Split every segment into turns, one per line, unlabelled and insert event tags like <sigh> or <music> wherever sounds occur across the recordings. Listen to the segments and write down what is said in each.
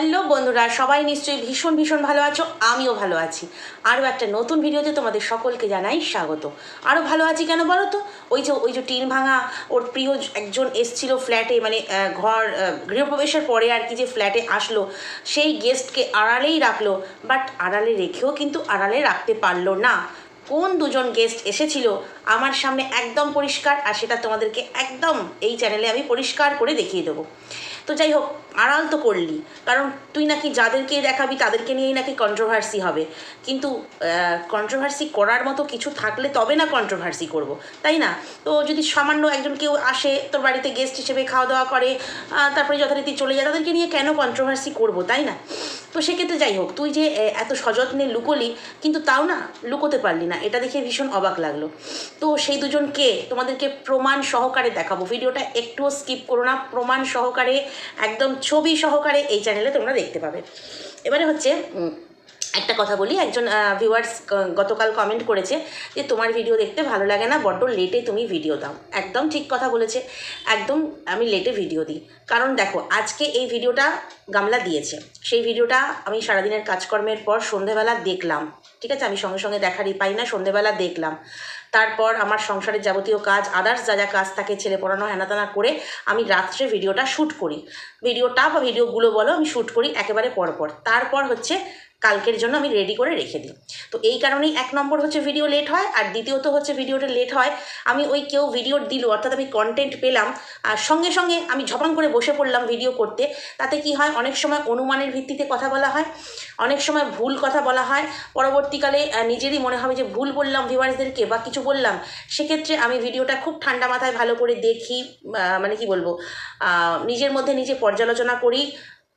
Hello বন্ধুরা, সবাই নিশ্চয়ই ভীষণ ভীষণ ভালো আছো? আমিও ভালো আছি। আরও একটা নতুন ভিডিওতে তোমাদের সকলকে জানাই স্বাগত। আরও ভালো আছি কেন বলো তো? ওই যে ওই যে টিন ভাঙা ওর প্রিয় একজন এসছিল ফ্ল্যাটে মানে ঘর গৃহপ্রবেশের পরে আর কি যে ফ্ল্যাটে আসলো, সেই গেস্টকে আড়ালেই রাখল, বাট আড়ালে রেখেও কিন্তু আড়ালে রাখতে পারল না। কোন দুজন গেস্ট এসেছিল আমার সামনে একদম পরিষ্কার, আর সেটা তোমাদেরকে একদম এই চ্যানেলে আমি পরিষ্কার করে দেখিয়ে দেবো। তো যাই হোক, আড়াল তো করলি। কারণ তুই নাকি যাদেরকে দেখাবি, তাদেরকে নিয়েই নাকি কন্ট্রোভার্সি হবে। কিন্তু কন্ট্রোভার্সি করার মতো কিছু থাকলে তবে না কন্ট্রোভার্সি করব, তাই না? তো যদি সামান্য একজন কেউ আসে, তোর বাড়িতে গেস্ট হিসেবে খাওয়া দাওয়া করে তারপরে যথারীতি চলে যায়, তাদেরকে নিয়ে কেন কন্ট্রোভার্সি করব, তাই না? তো সেক্ষেত্রে যাই হোক, তুই যে এত সযত্নে লুকোলি, কিন্তু তাও না লুকোতে পারলি না। এটা দেখে ভীষণ অবাক লাগল। তো সেই দুজন কে তোমাদেরকে প্রমাণ সহকারে দেখাবো। ভিডিওটা একটুও স্কিপ করো না। প্রমাণ সহকারে একদম ছবি সহকারে এই চ্যানেলে তোমরা দেখতে পাবে। এবারে হচ্ছে একটা কথা বলি। একজন ভিউয়ার্স গতকাল কমেন্ট করেছে যে, তোমার ভিডিও দেখতে ভালো লাগে না, বড্ড লেটে তুমি ভিডিও দাও। একদম ঠিক কথা বলেছে। একদম আমি লেটে ভিডিও দিই। কারণ দেখো, আজকে এই ভিডিওটা গামলা দিয়েছে। সেই ভিডিওটা আমি সারাদিনের কাজকর্মের পর সন্ধেবেলা দেখলাম। ঠিক আছে? আমি সঙ্গে সঙ্গে দেখারই পাই না, সন্ধেবেলা দেখলাম। তারপর আমার সংসারের যাবতীয় কাজ আদার্স যা যা কাজ থাকে ছেলে পড়ানো, হেনাতানা করে আমি রাত্রে ভিডিওটা শ্যুট করি। ভিডিওটা বা ভিডিওগুলো বলো আমি শ্যুট করি একেবারে পরপর। তারপর হচ্ছে কালকের জন্য আমি রেডি করে রেখে দিই। তো এই কারণেই এক নম্বর হচ্ছে ভিডিও লেট হয়, আর দ্বিতীয়ত হচ্ছে ভিডিওটা লেট হয়। আমি ওই কেউ ভিডিও দিল, অর্থাৎ আমি কন্টেন্ট পেলাম, আর সঙ্গে সঙ্গে আমি ঝপাং করে বসে পড়লাম ভিডিও করতে। তাতে কি হয়, অনেক সময় অনুমানের ভিত্তিতে কথা বলা হয়, অনেক সময় ভুল কথা বলা হয়। পরবর্তীকালে নিজেরই মনে হবে যে ভুল বললাম ভিউয়ার্সদেরকে বা কিছু বললাম। সেক্ষেত্রে আমি ভিডিওটা খুব ঠান্ডা মাথায় ভালো করে দেখি মানে কি বলব নিজের মধ্যে নিজে পর্যালোচনা করি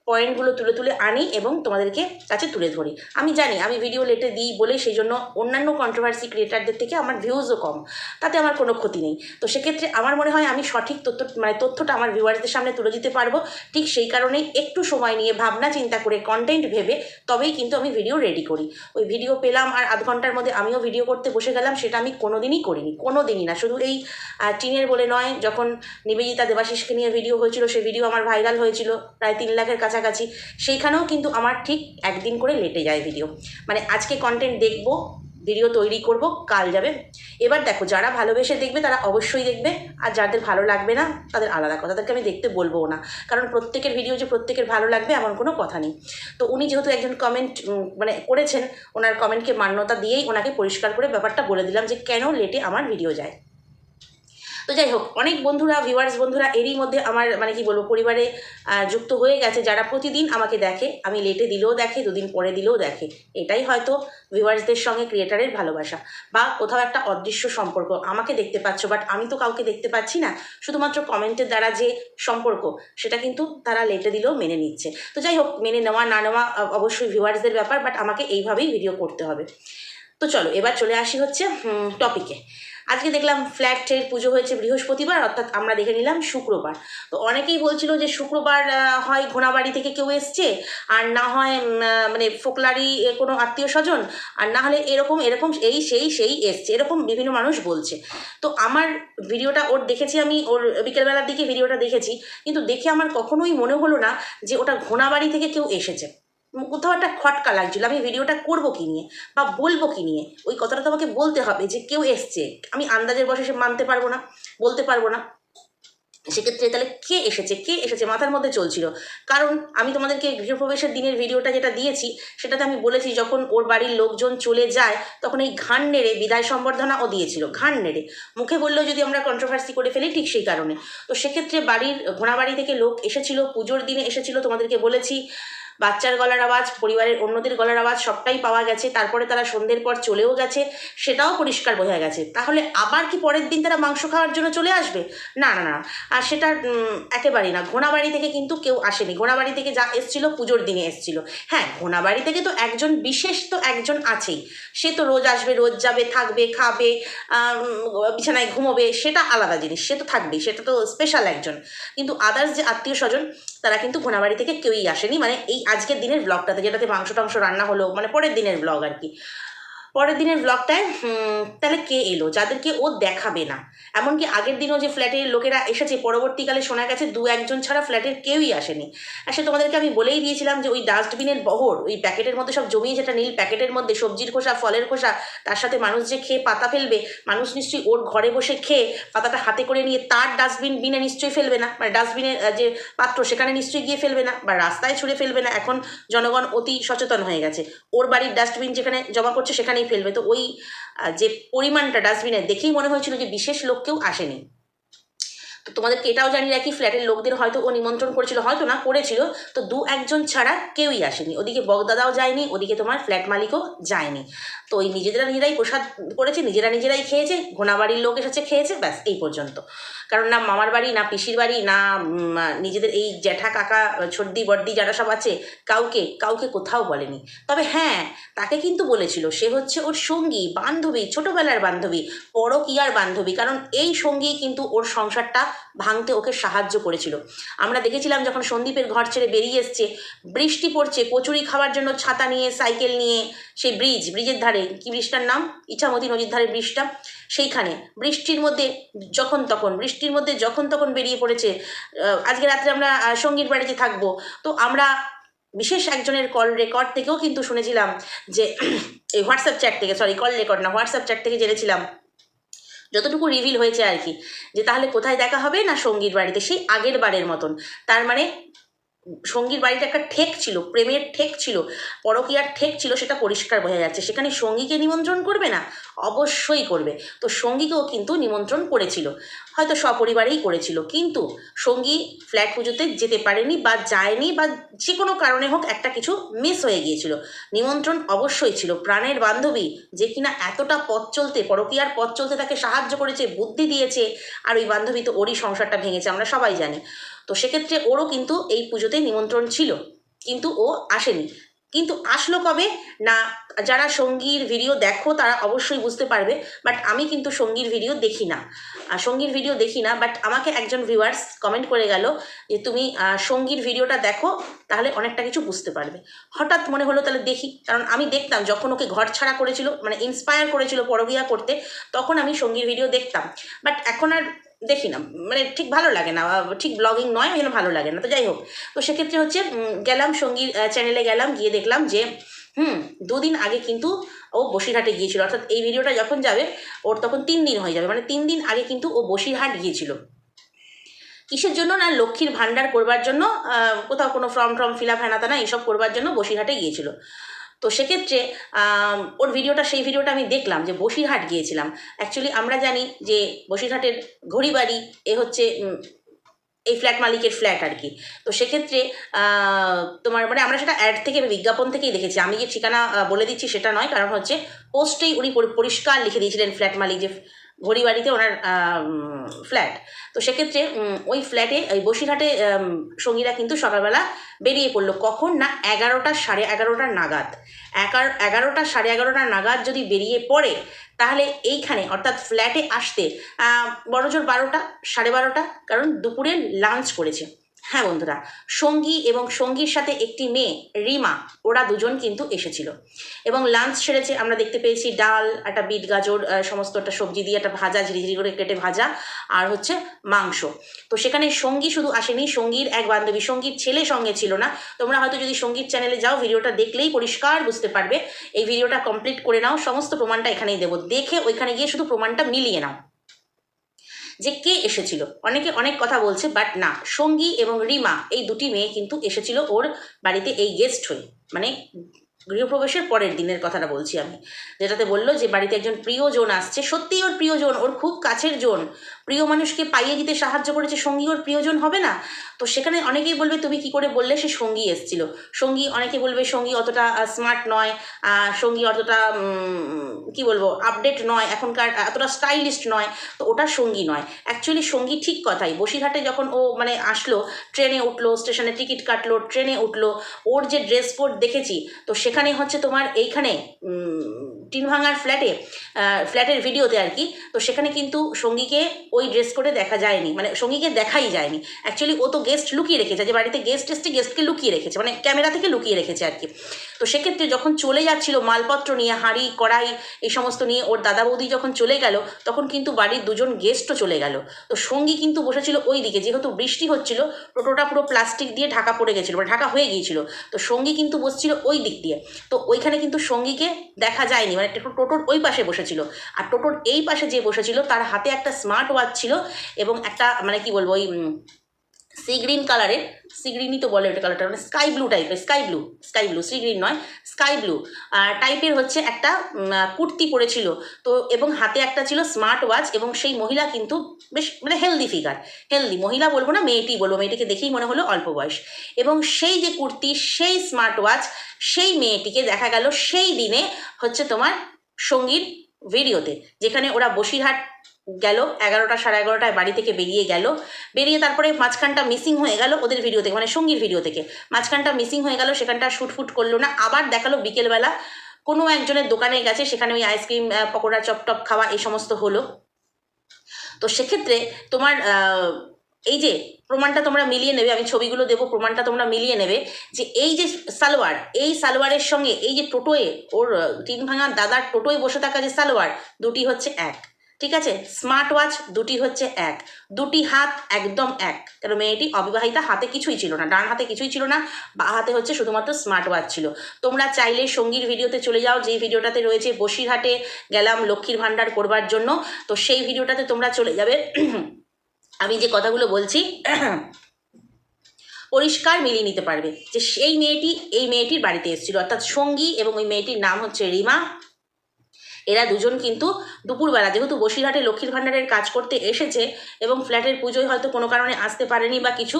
পয়েন্টগুলো তুলে তুলে আনি এবং তোমাদেরকে কাছে তুলে ধরি। আমি জানি, আমি ভিডিও লেটে দিই বলে সেই জন্য অন্যান্য কন্ট্রোভার্সি ক্রিয়েটারদের থেকে আমার ভিউজও কম। তাতে আমার কোনো ক্ষতি নেই। তো সেক্ষেত্রে আমার মনে হয় আমি সঠিক তথ্য মানে তথ্যটা আমার ভিউয়ার্সদের সামনে তুলে দিতে পারব। ঠিক সেই কারণেই একটু সময় নিয়ে ভাবনা চিন্তা করে কন্টেন্ট ভেবে তবেই কিন্তু আমি ভিডিও রেডি করি। ওই ভিডিও পেলাম আর আধ ঘণ্টার মধ্যে আমিও ভিডিও করতে বসে গেলাম, সেটা আমি কোনো দিনই করিনি কোনো দিনই না। শুধু এই টিনের বলে নয়, যখন নিবেদিতা দেবাশিসকে নিয়ে ভিডিও হয়েছিল, সেই ভিডিও আমার ভাইরাল হয়েছিল, প্রায় তিন লাখের কাছাকাছি। সেইখানেও কিন্তু আমার ঠিক একদিন করে লেটে যায় ভিডিও মানে আজকে কন্টেন্ট দেখব ভিডিও তৈরি করব, কাল যাবে। এবার দেখো, যারা ভালোবেসে দেখবে তারা অবশ্যই দেখবে, আর যাদের ভালো লাগবে না, তাদের আলাদা কথা। তাদেরকে আমি দেখতে বলব না। কারণ প্রত্যেকের ভিডিও যে প্রত্যেকের ভালো লাগবে, এমন কোনো কথা নেই। তো উনি যেহেতু একজন কমেন্ট মানে করেছেন, ওনার কমেন্টকে মান্যতা দিয়েই ওনাকে পরিষ্কার করে ব্যাপারটা বলে দিলাম যে কেন লেটে আমার ভিডিও যায়। তো যাই হোক, অনেক বন্ধুরা ভিউয়ার্স বন্ধুরা এরই মধ্যে আমার মানে কি বলব, পরিবারে যুক্ত হয়ে গেছে যারা প্রতিদিন আমাকে দেখে। আমি লেটে দিলেও দেখে, দুদিন পরে দিলেও দেখে। এটাই হয়তো ভিউয়ার্সদের সঙ্গে ক্রিয়েটারের ভালোবাসা বা কোথাও একটা অদৃশ্য সম্পর্ক। আমাকে দেখতে পাচ্ছ বাট আমি তো কাউকে দেখতে পাচ্ছি না। শুধুমাত্র কমেন্টের দ্বারা যে সম্পর্ক, সেটা কিন্তু তারা লেটে দিলেও মেনে নিচ্ছে। তো যাই হোক, মেনে নেওয়া, না নেওয়া অবশ্যই ভিউয়ার্সদের ব্যাপার বাট আমাকে এইভাবেই ভিডিও করতে হবে। তো চলো, এবার চলে আসি হচ্ছে টপিকে আজকে দেখলাম ফ্ল্যাট ফ্ল্যাটের পুজো হয়েছে বৃহস্পতিবার, অর্থাৎ আমরা দেখে নিলাম শুক্রবার। তো অনেকেই বলছিল যে শুক্রবার হয় ঘোড়াবাড়ি থেকে কেউ এসছে, আর না হয় মানে ফোকলারি কোনো আত্মীয় স্বজন, আর না হলে এরকম এরকম এই সেই সেই এসছে, এরকম বিভিন্ন মানুষ বলছে। তো আমার ভিডিওটা ওর দেখেছি আমি, ওর বিকেলবেলার দিকে ভিডিওটা দেখেছি, কিন্তু দেখে আমার কখনোই মনে হলো না যে ওটা ঘোড়াবাড়ি থেকে কেউ এসেছে। কোথাও একটা খটকা লাগছিল, আমি ভিডিওটা করব কি নিয়ে বা বলব কি নিয়ে? ওই কথাটা তোমাকে বলতে হবে যে কেউ এসছে। আমি আন্দাজের বসে সে মানতে পারব না, বলতে পারব না। সেক্ষেত্রে তাহলে কে এসেছে? কে এসেছে? মাথার মধ্যে চলছিল। কারণ আমি তোমাদেরকে গৃহপ্রবেশের দিনের ভিডিওটা যেটা দিয়েছি, সেটাতে আমি বলেছি যখন ওর বাড়ির লোকজন চলে যায়, তখন এই ঘান নেড়ে বিদায় সম্বর্ধনাও দিয়েছিল ঘান নেড়ে। মুখে বললেও যদি আমরা কন্ট্রোভার্সি করে ফেলি, ঠিক সেই কারণে। তো সেক্ষেত্রে বাড়ির, ঘোড়াবাড়ি থেকে লোক এসেছিল, পুজোর দিনে এসেছিল, তোমাদেরকে বলেছি। বাচ্চার গলার আওয়াজ, পরিবারের অন্যদের গলার আওয়াজ সবটাই পাওয়া গেছে। তারপরে তারা সন্ধ্যের পর চলেও গেছে। সেটাও পরিষ্কার বোঝা গেছে। তাহলে আবার কি পরের দিন তারা মাংস খাওয়ার জন্য চলে আসবে? না না না। আর সেটা একেবারেই না। ঘোড়াবাড়ি থেকে কিন্তু কেউ আসেনি। ঘোড়াবাড়ি থেকে যা এসছিল, পুজোর দিনে এসছিল। হ্যাঁ ঘোড়াবাড়ি থেকে তো একজন, বিশেষ তো একজন আছেই। সে তো রোজ আসবে, রোজ যাবে, থাকবে, খাবে বিছানায় ঘুমোবে, সেটা আলাদা জিনিস। সে তো থাকবেই। সেটা তো স্পেশাল একজন। কিন্তু আদার্স যে আত্মীয় স্বজন তারা কিন্তু ঘোনাবাড়ি থেকে কেউই আসেনি। মানে এই আজকের দিনের ব্লগটাতে যেটাতে মাংস টাংস রান্না হলো মানে পরের দিনের ব্লগ আর কি। পরের দিনের ব্লগটায় তাহলে কে এলো? যাদেরকে ও দেখাবে না। এমনকি আগের দিনও যে ফ্ল্যাটের লোকেরা এসেছে, পরবর্তীকালে শোনা গেছে দু একজন ছাড়া ফ্ল্যাটের কেউই আসেনি। আসলে তোমাদেরকে আমি বলেই দিয়েছিলাম যে ওই ডাস্টবিনের বহর, ওই প্যাকেটের মধ্যে সব জমিয়ে যেটা নীল প্যাকেটের মধ্যে, সবজির খোসা, ফলের খোসা, তার সাথে মানুষ যে খেয়ে পাতা ফেলবে, মানুষ নিশ্চয়ই ওর ঘরে বসে খেয়ে পাতাটা হাতে করে নিয়ে তার ডাস্টবিন বিনে নিশ্চয়ই ফেলবে না মানে ডাস্টবিনের যে পাত্র, সেখানে নিশ্চয়ই গিয়ে ফেলবে না, বা রাস্তায় ছুঁড়ে ফেলবে না। এখন জনগণ অতি সচেতন হয়ে গেছে। ওর বাড়ির ডাস্টবিন যেখানে জমা করছে, সেখানেই ফেলবে। তো ওই যে পরিমাণটা ডাস্টবিনের দেখেই মনে হয়েছিল যে বিশেষ লোক কেউ আসেনি। তো তোমাদেরকে এটাও জানি রাখি, ফ্ল্যাটের লোকদের হয়তো ও নিমন্ত্রণ করেছিল, হয়তো না করেছিল, তো দু একজন ছাড়া কেউই আসেনি। ওদিকে বগদাদাও যায়নি, ওদিকে তোমার ফ্ল্যাট মালিকও যায়নি। তো ওই নিজেরা নিজেরাই প্রসাদ করেছে, নিজেরা নিজেরাই খেয়েছে, ঘোনাবাড়ির লোক এসেছে, খেয়েছে, ব্যাস, এই পর্যন্ত। কারণ না মামার বাড়ি, না পিসির বাড়ি, না নিজেদের এই জ্যাঠা, কাকা, ছর্দি, বর্দি যারা সব আছে, কাউকে কাউকে কোথাও বলেনি। তবে হ্যাঁ তাকে কিন্তু বলেছিল, সে হচ্ছে ওর সঙ্গী, বান্ধবী, ছোটবেলার বান্ধবী, পরকীয়ার বান্ধবী। কারণ এই সঙ্গী কিন্তু ওর সংসারটা ভাঙতে ওকে সাহায্য করেছিল। আমরা দেখেছিলাম যখন সন্দীপের ঘর ছেড়ে বেরিয়ে এসছে, বৃষ্টি পড়ছে, কচুরি খাওয়ার জন্য ছাতা নিয়ে, সাইকেল নিয়ে সেই ব্রিজ, ব্রিজের ধারে, কি ব্রিজটার নাম? ইচ্ছামতি নদীর ধারে ব্রিজটা। সেইখানে বৃষ্টির মধ্যে যখন তখন, বৃষ্টির মধ্যে যখন তখন বেরিয়ে পড়েছে আজকে রাত্রে আমরা সঙ্গীর বাড়িতে থাকব। তো আমরা বিশেষ একজনের কল রেকর্ড থেকেও কিন্তু শুনেছিলাম যে, এই হোয়াটসঅ্যাপ চ্যাট থেকে সরি কল রেকর্ড না হোয়াটসঅ্যাপ চ্যাট থেকে জেনেছিলাম যতটুকু রিভিল হয়েছে আর কি, যে তাহলে কোথায় দেখা হবে না সঙ্গীর বাড়িতে? সেই আগের বারের মতন। তার মানে সঙ্গীর বাড়িতে একটা ঠেক ছিল, প্রেমের ঠেক ছিল, পরকীয়ার ঠেক ছিল, সেটা পরিষ্কার বোঝা যাচ্ছে। সেখানে সঙ্গীকে নিমন্ত্রণ করবে না? অবশ্যই করবে। তো সঙ্গীকেও কিন্তু নিমন্ত্রণ করেছিল। হয়তো সপরিবারেই করেছিল। কিন্তু সঙ্গী ফ্ল্যাট পুজোতে যেতে পারেনি বা যায়নি বা যে কোনো কারণে হোক একটা কিছু মিস হয়ে গিয়েছিল। নিমন্ত্রণ অবশ্যই ছিল। প্রাণের বান্ধবী যে কিনা এতটা পথ চলতে, পরকীয়ার পথ চলতে তাকে সাহায্য করেছে, বুদ্ধি দিয়েছে, আর ওই বান্ধবী তো ওরই সংসারটা ভেঙেছে, আমরা সবাই জানি। তো সেক্ষেত্রে ওরও কিন্তু এই পুজোতে নিমন্ত্রণ ছিল। কিন্তু ও আসেনি। কিন্তু আসলো কবে? না, যারা সঙ্গীর ভিডিও দেখো তারা অবশ্যই বুঝতে পারবে বাট আমি কিন্তু সঙ্গীর ভিডিও দেখি না। সঙ্গীর ভিডিও দেখি না বাট আমাকে একজন ভিউয়ার্স কমেন্ট করে গেল যে, তুমি সঙ্গীর ভিডিওটা দেখো, তাহলে অনেকটা কিছু বুঝতে পারবে। হঠাৎ মনে হলো তাহলে দেখি, কারণ আমি দেখতাম যখন ওকে ঘর ছাড়া করেছিল মানে ইন্সপায়ার করেছিল পরবিয়া করতে, তখন আমি সঙ্গীর ভিডিও দেখতাম। বাট এখন আর দেখি না মানে ঠিক ভালো লাগে না ঠিক ব্লগিং নয়, ওই ভালো লাগে না, তো যাই হোক। তো সেক্ষেত্রে হচ্ছে গেলাম সঙ্গীর চ্যানেলে গেলাম, গিয়ে দেখলাম যে, হুম, দুদিন আগে কিন্তু ও বসিরহাটে গিয়েছিল, অর্থাৎ এই ভিডিওটা যখন যাবে, ওর তখন তিন দিন হয়ে যাবে মানে তিন দিন আগে কিন্তু ও বসিরহাট গিয়েছিল। কিসের জন্য না, লক্ষ্মীর ভাণ্ডার করবার জন্য কোথাও কোনো ফর্ম টর্ম ফিল আপ হ্যানাতানা এইসব করবার জন্য বসিরহাটে গিয়েছিল। তো সেক্ষেত্রে ওর ভিডিওটা, সেই ভিডিওটা আমি দেখলাম যে বসিরহাট গিয়েছিলাম। অ্যাকচুয়ালি আমরা জানি যে বসিরহাটের ঘড়িবাড়ি, এ হচ্ছে এই ফ্ল্যাট মালিকের ফ্ল্যাট আর কি তো সেক্ষেত্রে তোমার মানে আমরা সেটা অ্যাড থেকে বিজ্ঞাপন থেকেই দেখেছি। আমি যে ঠিকানা বলে দিচ্ছি সেটা নয়, কারণ হচ্ছে পোস্টেই উনি পরি- পরিষ্কার লিখে দিয়েছিলেন ফ্ল্যাট মালিক যে ঘড়িবাড়িতে ওনার ফ্ল্যাট তো সেক্ষেত্রে ওই ফ্ল্যাটে ওই বসিরহাটে সঙ্গীরা কিন্তু সকালবেলা বেরিয়ে পড়ল। কখন না এগারোটা সাড়ে এগারোটার নাগাদ। এগারো এগারোটা সাড়ে এগারোটা নাগাদ যদি বেরিয়ে পড়ে, তাহলে এইখানে, অর্থাৎ ফ্ল্যাটে আসতে বড়জোর বারোটা, সাড়ে বারোটা, কারণ দুপুরে লাঞ্চ করেছে। হ্যাঁ বন্ধুরা, সঙ্গী এবং সঙ্গীর সাথে একটি মেয়ে, রিমা, ওরা দুজন কিন্তু এসেছিল। এবং লাঞ্চ সেরেছে, আমরা দেখতে পেয়েছি ডাল, একটা বিট গাজর সমস্ত একটা সবজি দিয়ে একটা ভাজা, ঝিরিঝিরি করে কেটে ভাজা, আর হচ্ছে মাংস। তো সেখানে সঙ্গী শুধু আসেনি, সঙ্গীর এক বান্ধবী, সঙ্গীর ছেলে সঙ্গে ছিল না। তোমরা হয়তো যদি সংগীত চ্যানেলে যাও, ভিডিওটা দেখলেই পরিষ্কার বুঝতে পারবে। এই ভিডিওটা কমপ্লিট করে নাও, সমস্ত প্রমাণটা এখানেই দেবো। দেখে ওইখানে গিয়ে শুধু প্রমাণটা মিলিয়ে নাও। যে কে এসেছিল? অনেকে অনেক কথা বলছে বাট না। সঙ্গী এবং রিমা, এই দুটি মেয়ে কিন্তু এসেছিল ওর বাড়িতে এই গেস্ট হয়ে। মানে গৃহপ্রবেশের পরের দিনের কথাটা বলছি আমি। যেটাতে বলল যে বাড়িতে একজন প্রিয়জন আসছে। সত্যিই ওর প্রিয়জন, ওর খুব কাছের জন। প্রিয় মানুষকে পাইয়ে দিতে সাহায্য করেছে সঙ্গী, ওর প্রিয়জন হবে না? তো সেখানে অনেকেই বলবে, তুমি কি করে বললে সে সঙ্গী এসেছিল? সঙ্গী, অনেকে বলবে, সঙ্গী অতটা স্মার্ট নয় সঙ্গী অতটা কি বলব আপডেট নয়, এখনকার এতটা স্টাইলিস্ট নয়। তো ওটা সঙ্গী নয়। অ্যাকচুয়ালি সঙ্গী ঠিক কথাই। বসিরহাটে যখন ও মানে আসলো, ট্রেনে উঠল, স্টেশনে টিকিট কাটলো, ট্রেনে উঠল, ওর যে ড্রেস কোড দেখেছি, তো সেখানে হচ্ছে তোমার এইখানে টিন ভাঙার ফ্ল্যাটে ফ্ল্যাটের ভিডিওতে আর কি, তো সেখানে কিন্তু সঙ্গীকে ওই ড্রেস করে দেখা যায়নি মানে সঙ্গীকে দেখাই যায়নি। অ্যাকচুয়ালি ও তো গেস্ট লুকিয়ে রেখেছে, যে বাড়িতে গেস্ট এসছে গেস্টকে লুকিয়ে রেখেছে মানে ক্যামেরা থেকে লুকিয়ে রেখেছে আর কি। তো সেক্ষেত্রে যখন চলে যাচ্ছিল মালপত্র নিয়ে, হাঁড়ি, কড়াই, এই সমস্ত নিয়ে, ওর দাদা বৌদি যখন চলে গেল, তখন কিন্তু বাড়ির দুজন গেস্টও চলে গেল। তো সঙ্গী কিন্তু বসেছিল ওই দিকে, যেহেতু বৃষ্টি হচ্ছিল, টোটোটা পুরো প্লাস্টিক দিয়ে ঢাকা পড়ে গেছিল মানে ঢাকা হয়ে গিয়েছিল। তো সঙ্গী কিন্তু বসছিল ওই দিক দিয়ে। তো ওইখানে কিন্তু সঙ্গীকে দেখা যায়নি মানে একটু টোটোর ওই পাশে বসেছিল। আর টোটোর এই পাশে যে বসেছিল, তার হাতে একটা স্মার্ট ওয়াচ ছিল এবং একটা মানে কি বলব ওই সি গ্রিন কালারের সি গ্রিনই তো বলে ওটা কালারটা মানে স্কাই ব্লু টাইপের sky blue sky blue sea green নয় স্কাই ব্লু টাইপের হচ্ছে একটা কুর্তি পরেছিল। তো এবং হাতে একটা ছিল স্মার্ট ওয়াচ এবং সেই মহিলা কিন্তু বেশ মানে হেলদি ফিগার হেলদি মহিলা বলব না, মেয়েটি বলব, মেয়েটিকে দেখেই মনে হলো অল্প বয়স। এবং সেই যে কুর্তি, সেই স্মার্ট ওয়াচ সেই মেয়েটিকে দেখা গেল সেই দিনে হচ্ছে তোমার সঙ্গীর ভিডিওতে যেখানে ওরা বসিরহাট গেল, এগারোটা সাড়ে এগারোটায় বাড়ি থেকে বেরিয়ে গেল। বেরিয়ে তারপরে মাঝখানটা মিসিং হয়ে গেল ওদের ভিডিও থেকে মানে সঙ্গীর ভিডিও থেকে। মাঝখানটা মিসিং হয়ে গেল, সেখানটা শুটফুট করল না, আবার দেখাল বিকেলবেলা। কোনো একজনের দোকানে গেছে, সেখানে ওই আইসক্রিম পকোড়া, চপটপ খাওয়া, এই সমস্ত হলো। তো সেক্ষেত্রে তোমার এই যে প্রমাণটা তোমরা মিলিয়ে নেবে, আমি ছবিগুলো দেবো, প্রমাণটা তোমরা মিলিয়ে নেবে যে এই যে সালোয়ার, এই সালোয়ারের সঙ্গে এই যে টোটোয়ে, ওর টিন ভাঙার দাদার টোটোয় বসে থাকা যে সালোয়ার, দুটি হচ্ছে এক। ঠিক আছে? স্মার্ট ওয়াচ দুটি হচ্ছে এক। দুটি হাত একদম এক। কারণ মেয়েটি অবিবাহিতা হাতে কিছুই ছিল না, ডান হাতে কিছুই ছিল না, বা হাতে হচ্ছে শুধুমাত্র স্মার্ট ওয়াচ ছিল। তোমরা চাইলে সঙ্গীর ভিডিওতে চলে যাও, যেই ভিডিওটাতে রয়েছে বসিরহাটে গেলাম লক্ষ্মীর ভাণ্ডার করবার জন্য। তো সেই ভিডিওটাতে তোমরা চলে যাবে। <clears throat> আমি যে কথাগুলো বলছি, <clears throat> পরিষ্কার মিলিয়ে নিতে পারবে যে সেই মেয়েটি, এই মেয়েটির বাড়িতে এসেছিল। অর্থাৎ সঙ্গী এবং ওই মেয়েটির নাম হচ্ছে রিমা। এরা দুজন কিন্তু দুপুরবেলা, যেহেতু বসিরহাটে লক্ষ্মীর ভাণ্ডারের কাজ করতে এসেছে এবং ফ্ল্যাটের পুজোয় হয়তো কোনো কারণে আসতে পারেনি বা কিছু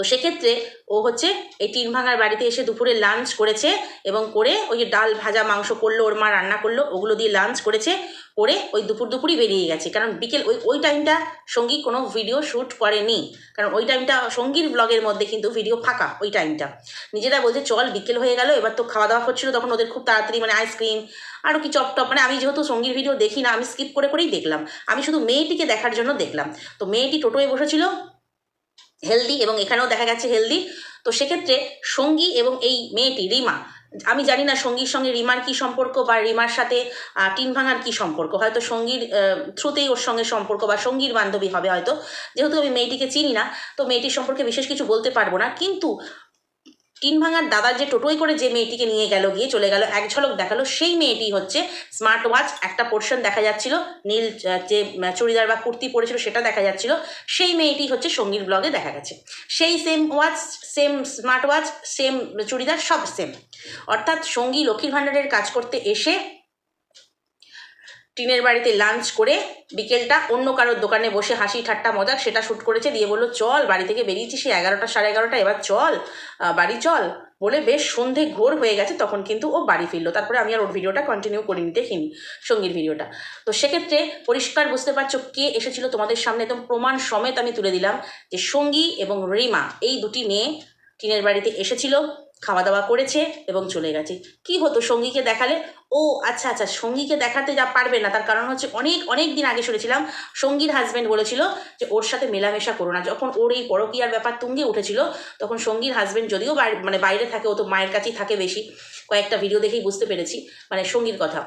তো সেক্ষেত্রে ও হচ্ছে এই টিন ভাঙার বাড়িতে এসে দুপুরে লাঞ্চ করেছে এবং করে ওই যে ডাল ভাজা মাংস করল, ওর মা রান্না করল, ওগুলো দিয়ে লাঞ্চ করেছে, করে ওই দুপুর দুপুরই বেরিয়ে গেছে। কারণ বিকেল ওই ওই টাইমটা সঙ্গী কোনো ভিডিও শ্যুট করেনি। কারণ ওই টাইমটা সঙ্গীর ব্লগের মধ্যে কিন্তু ভিডিও ফাঁকা ওই টাইমটা নিজেরা বলছে, চল বিকেল হয়ে গেল, এবার তো খাওয়া দাওয়া হচ্ছিল, তখন ওদের খুব তাড়াতাড়ি মানে আইসক্রিম আরও কি চপটপ মানে আমি যেহেতু সঙ্গীর ভিডিও দেখি না, আমি স্কিপ করে করেই দেখলাম। আমি শুধু মেয়েটিকে দেখার জন্য দেখলাম। তো মেয়েটি টোটোয় বসেছিল হেলদি এবং এখানেও দেখা গেছে হেলদি তো সেক্ষেত্রে সঙ্গী এবং এই মেয়েটি, রিমা, আমি জানি না সঙ্গীর সঙ্গে রিমার কি সম্পর্ক বা রিমার সাথে টিন ভাঙার কী সম্পর্ক। হয়তো সঙ্গীর থ্রুতেই ওর সঙ্গে সম্পর্ক বা সঙ্গীর বান্ধবী হবে হয়তো। যেহেতু আমি মেয়েটিকে চিনি না, তো মেয়েটির সম্পর্কে বিশেষ কিছু বলতে পারব না। কিন্তু টিন ভাঙার দাদার যে টোটোই করে যে মেয়েটিকে নিয়ে গেল, গিয়ে চলে গেল, এক ঝলক দেখাল, সেই মেয়েটি হচ্ছে স্মার্ট ওয়াচ একটা পোর্শন দেখা যাচ্ছিল, নীল যে চুড়িদার বা কুর্তি পরেছিল সেটা দেখা যাচ্ছিল, সেই মেয়েটি হচ্ছে সঙ্গীর ব্লগে দেখা গেছে। সেই same watch same smart watch same churidar, সব সেম অর্থাৎ সঙ্গী লক্ষ্মীর ভাণ্ডারের কাজ করতে এসে টিনের বাড়িতে লাঞ্চ করে বিকেলটা অন্য কারোর দোকানে বসে হাসি ঠাট্টা মজাক সেটা শ্যুট করেছে, দিয়ে বলল, চল, বাড়ি থেকে বেরিয়েছি সে এগারোটা সাড়ে এগারোটা, এবার চল বাড়ি চল। বলে বেশ সন্ধে ঘোর হয়ে গেছে, তখন কিন্তু ও বাড়ি ফিরলো। তারপরে আমি আর ওর ভিডিওটা কন্টিনিউ করিনি, দেখিনি সঙ্গীর ভিডিওটা। তো সেক্ষেত্রে পরিষ্কার বুঝতে পারছ কে এসেছিল, তোমাদের সামনে একদম প্রমাণ সমেত আমি তুলে দিলাম যে সঙ্গী এবং রিমা, এই দুটি মেয়ে টিনের বাড়িতে এসেছিল। খাওয়া দাওয়া করেছে এবং চলে গেছে। কি হতো সঙ্গীকে দেখালে? ও আচ্ছা আচ্ছা সঙ্গীকে দেখাতে যা পারবে না, তার কারণ হচ্ছে অনেক অনেক দিন আগে শুনেছিলাম, সঙ্গীর হাজব্যান্ড বলেছিল যে, ওর সাথে মেলামেশা করো না। যখন ওর এই পরকীয়ার ব্যাপার তুঙ্গে উঠেছিল, তখন সঙ্গীর হাজব্যান্ড যদিও মানে বাইরে থাকে, ও তো মায়ের কাছেই থাকে বেশি, কয়েকটা ভিডিও দেখেই বুঝতে পেরেছি মানে সঙ্গীর কথা।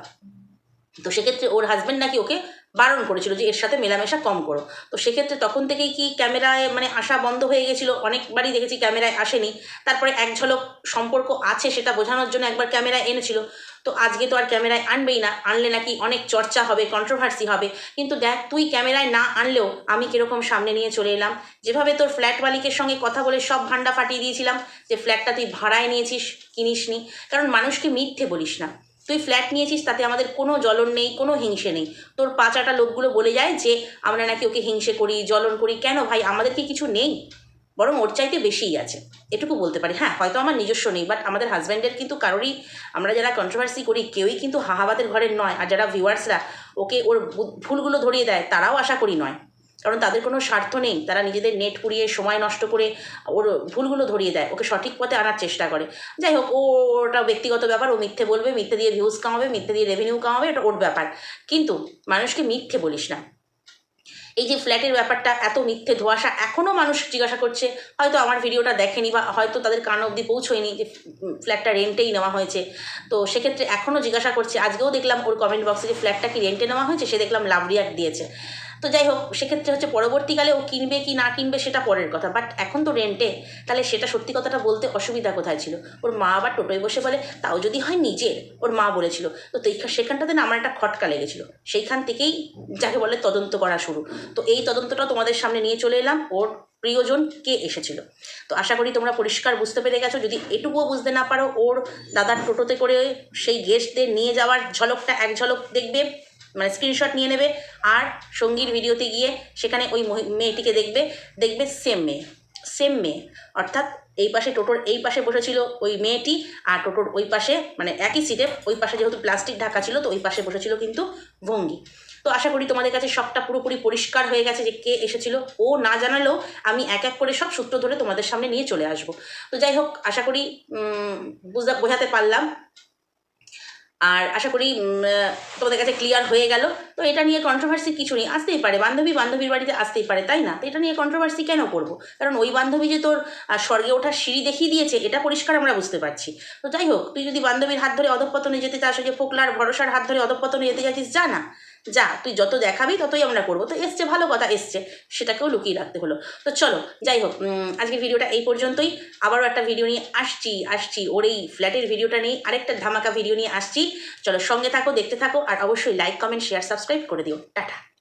তো সেক্ষেত্রে ওর হাজব্যান্ড নাকি ওকে বারণ করেছিল যে এর সাথে মেলামেশা কম করো। তো সেক্ষেত্রে তখন থেকেই কি ক্যামেরায় মানে আসা বন্ধ হয়ে গেছিল? অনেকবারই দেখেছি ক্যামেরায় আসেনি। তারপরে এক ঝলক সম্পর্ক আছে সেটা বোঝানোর জন্য একবার ক্যামেরায় এনেছিল। তো আজকে তো আর ক্যামেরায় আনবেই না। আনলে নাকি অনেক চর্চা হবে কন্ট্রোভার্সি হবে। কিন্তু দেখ, তুই ক্যামেরায় না আনলেও আমি কীরকম সামনে নিয়ে চলে এলাম। যেভাবে তোর ফ্ল্যাট মালিকের সঙ্গে কথা বলে সব ভান্ডা ফাটিয়ে দিয়েছিলাম, যে ফ্ল্যাটটা তুই ভাড়ায় নিয়েছিস, কিনিসনি। কারণ মানুষকে মিথ্যে বলিস না। তুই ফ্ল্যাট নিয়েছিস, তাতে আমাদের কোনো জ্বলন নেই, কোনো হিংসে নেই। তোর পাঁচাটা লোকগুলো বলে যায় যে, আমরা নাকি ওকে হিংসে করি, জ্বলন করি। কেন ভাই? আমাদের কি কিছু নেই? বরং ওর চাইতে বেশিই আছে। এটুকু বলতে পারি। হ্যাঁ হয়তো আমার নিজস্ব নেই বাট আমাদের হাজব্যান্ডের কিন্তু কারোরই আমরা যারা কন্ট্রোভার্সি করি, কেউই কিন্তু হাহাবাদের ঘরের নয়। আর যারা ভিউয়ার্সরা ওকে ওর ভুলগুলো ধরিয়ে দেয়, তারাও আশা করি নয়। কারণ তাদের কোনো স্বার্থ নেই। তারা নিজেদের নেট পুড়িয়ে সময় নষ্ট করে ওর ভুলগুলো ধরিয়ে দেয়। ওকে সঠিক পথে আনার চেষ্টা করে। যাই হোক ওটা ব্যক্তিগত ব্যাপার, ও মিথ্যে বলবে, মিথ্যে দিয়ে ভিউজ কামাবে, মিথ্যে দিয়ে রেভিনিউ কামাবে, এটা ওর ব্যাপার। কিন্তু মানুষকে মিথ্যে বলিস না। এই যে ফ্ল্যাটের ব্যাপারটা, এত মিথ্যে ধোয়াশা এখনও মানুষ জিজ্ঞাসা করছে। হয়তো আমার ভিডিওটা দেখেনি বা হয়তো তাদের কান অবধি পৌঁছয়নি যে ফ্ল্যাটটা রেন্টেই নেওয়া হয়েছে। তো সেক্ষেত্রে এখনও জিজ্ঞাসা করছে। আজকেও দেখলাম ওর কমেন্ট বক্সে যে ফ্ল্যাটটা কি রেন্টে নেওয়া হয়েছে, সে দেখলাম লাভ রিয়াক্ট দিয়েছে। তো যাই হোক, সেক্ষেত্রে হচ্ছে পরবর্তীকালে ও কিনবে কি না কিনবে সেটা পরের কথা। বাট এখন তো রেন্টে তাহলে সেটা সত্যি কথাটা বলতে অসুবিধা কোথায় ছিল? ওর মা আবার টোটোয় বসে বলে, তাও যদি হয় নিজের, ওর মা বলেছিল। তো সেখানটাতে না আমার একটা খটকা লেগেছিল। সেইখান থেকেই যাকে বলে তদন্ত করা শুরু। তো এই তদন্তটা তোমাদের সামনে নিয়ে চলে এলাম। ওর প্রিয়জন কে এসেছিল? তো আশা করি তোমরা পরিষ্কার বুঝতে পেরে গেছো। যদি এটুকুও বুঝতে না পারো, ওর দাদার টোটোতে করে সেই গেস্টদের নিয়ে যাওয়ার ঝলকটা, এক ঝলক দেখবে। মানে স্ক্রিনশট নিয়ে নেবে। আর সঙ্গীর ভিডিওতে গিয়ে সেখানে ওই মেয়েটিকে দেখবে। দেখবে সেম মেয়ে সেম মেয়ে। অর্থাৎ এই পাশে টোটোর এই পাশে বসেছিল ওই মেয়েটি আর টোটোর ওই পাশে মানে একই সিটে ওই পাশে যেহেতু প্লাস্টিক ঢাকা ছিল তো ওই পাশে বসেছিল কিন্তু ভঙ্গি। তো আশা করি তোমাদের কাছে সবটা পুরোপুরি পরিষ্কার হয়ে গেছে যে কে এসেছিল। ও না জানালেও আমি এক এক করে সব সূত্র ধরে তোমাদের সামনে নিয়ে চলে আসব। তো যাই হোক, আশা করি বুঝতে বোঝাতে পারলাম। আর আশা করি তোমাদের কাছে ক্লিয়ার হয়ে গেল। তো এটা নিয়ে কন্ট্রোভার্সি কিছু নেই, আসতেই পারে। বান্ধবী বান্ধবীর বাড়িতে আসতেই পারে, তাই না? তো এটা নিয়ে কন্ট্রোভার্সি কেন করব? কারণ ওই বান্ধবী যে তোর স্বর্গে ওঠার সিঁড়ি দেখিয়ে দিয়েছে, এটা পরিষ্কার আমরা বুঝতে পারছি। তো যাই হোক, তুই যদি বান্ধবীর হাত ধরে অধঃপতনে যেতে চাস যে ফোকলার ভরসার হাত ধরে অধঃপতনে যেতে চাইছিস যা না যা, তুই যত দেখাবি ততই আমরা করব। তো এসছে, ভালো কথা এসছে। সেটাকেও লুকিয়ে রাখতে হলো। তো চলো, যাই হোক আজকের ভিডিওটা এই পর্যন্তই। আবারও একটা ভিডিও নিয়ে আসছি আসছি ওর এই ফ্ল্যাটের ভিডিওটা নিয়ে। আরেকটা ধামাকা ভিডিও নিয়ে আসছি। চলো সঙ্গে থাকো, দেখতে থাকো, আর অবশ্যই লাইক কমেন্ট শেয়ার সাবস্ক্রাইব করে দিও। টাটা।